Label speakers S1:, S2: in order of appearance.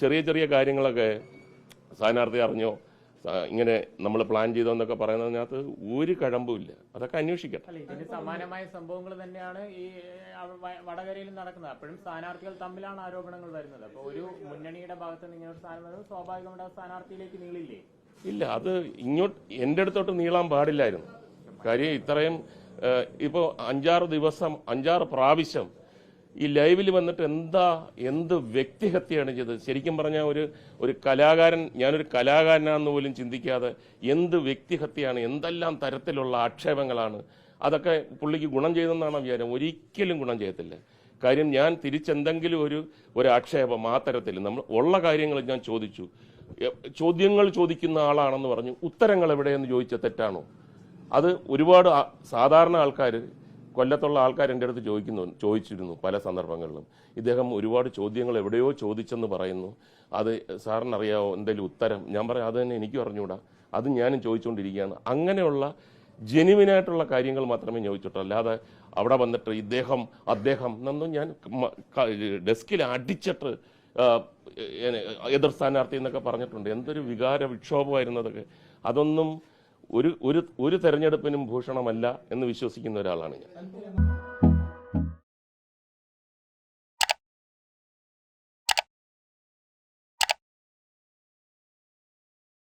S1: ചെറിയ ചെറിയ കാര്യങ്ങളൊക്കെ സ്ഥാനാർത്ഥി അറിഞ്ഞോ? ഇങ്ങനെ നമ്മൾ പ്ലാൻ ചെയ്തോ എന്നൊക്കെ പറയുന്നതിനകത്ത് ഒരു കഴമ്പുമില്ല അതൊക്കെ അന്വേഷിക്കട്ടെ.
S2: സമാനമായ സംഭവങ്ങൾ തന്നെയാണ് ഈ വടകരയിൽ നടക്കുന്നത്. അപ്പോഴും സ്ഥാനാർത്ഥികൾ തമ്മിലാണ് ആരോപണങ്ങൾ വരുന്നത്. അപ്പോൾ ഒരു മുന്നണിയുടെ ഭാഗത്ത് നിന്ന് ഇങ്ങനെ സ്ഥാനം വരുന്നത് സ്വാഭാവികമായിട്ട് ആ സ്ഥാനാർത്ഥിയിലേക്ക് നീളില്ലേ?
S1: ഇല്ല അത് ഇങ്ങോട്ട് എന്റെ അടുത്തോട്ട് നീളാൻ പാടില്ലായിരുന്നു. കാര്യം ഇത്രയും ഇപ്പോ ഇപ്പോൾ അഞ്ചാറ് ദിവസം അഞ്ചാറ് പ്രാവശ്യം ഈ ലൈവിൽ വന്നിട്ട് എന്താ എന്ത് വ്യക്തിഹത്യയാണ് ചെയ്തത്? ശരിക്കും പറഞ്ഞാൽ ഒരു ഒരു കലാകാരൻ ഞാനൊരു കലാകാരനാണെന്ന് പോലും ചിന്തിക്കാതെ എന്ത് വ്യക്തിഹത്യയാണ് എന്തെല്ലാം തരത്തിലുള്ള ആക്ഷേപങ്ങളാണ്? അതൊക്കെ പുള്ളിക്ക് ഗുണം ചെയ്തെന്നാണ് വിചാരം? ഒരിക്കലും ഗുണം ചെയ്യത്തില്ല. കാര്യം ഞാൻ തിരിച്ചെന്തെങ്കിലും ഒരു ഒരു ആക്ഷേപം ആ തരത്തിൽ നമ്മൾ ഉള്ള കാര്യങ്ങൾ ഞാൻ ചോദിച്ചു. ചോദ്യങ്ങൾ ചോദിക്കുന്ന ആളാണെന്ന് പറഞ്ഞു. ഉത്തരങ്ങൾ എവിടെയെന്ന് ചോദിച്ച തെറ്റാണോ? അത് ഒരുപാട് സാധാരണ ആൾക്കാർ കൊല്ലത്തുള്ള ആൾക്കാർ എന്റെ അടുത്ത് ചോദിക്കുന്നു ചോദിച്ചിരുന്നു പല സന്ദർഭങ്ങളിലും. ഇദ്ദേഹം ഒരുപാട് ചോദ്യങ്ങൾ എവിടെയോ ചോദിച്ചെന്ന് പറയുന്നു. അത് സാറിനറിയാവോ എന്തെങ്കിലും ഉത്തരം? ഞാൻ പറയാം അത് തന്നെ എനിക്കും അറിഞ്ഞുകൂടാ അത് ഞാനും ചോദിച്ചുകൊണ്ടിരിക്കുകയാണ് അങ്ങനെയുള്ള ജെനുവിനായിട്ടുള്ള കാര്യങ്ങൾ മാത്രമേ ചോദിച്ചിട്ടുള്ളൂ. അല്ലാതെ അവിടെ വന്നിട്ട് ഇദ്ദേഹം അദ്ദേഹം എന്നൊന്നും ഞാൻ ഡെസ്കിൽ അടിച്ചിട്ട് എതിർ സ്ഥാനാർത്ഥി എന്നൊക്കെ പറഞ്ഞിട്ടുണ്ട്. എന്തൊരു വികാര വിക്ഷോഭമായിരുന്നു അതൊക്കെ. അതൊന്നും ഒരു ഒരു ഒരു തെരഞ്ഞെടുപ്പിനും ഭൂഷണമല്ല എന്ന് വിശ്വസിക്കുന്ന ഒരാളാണ് ഞാൻ.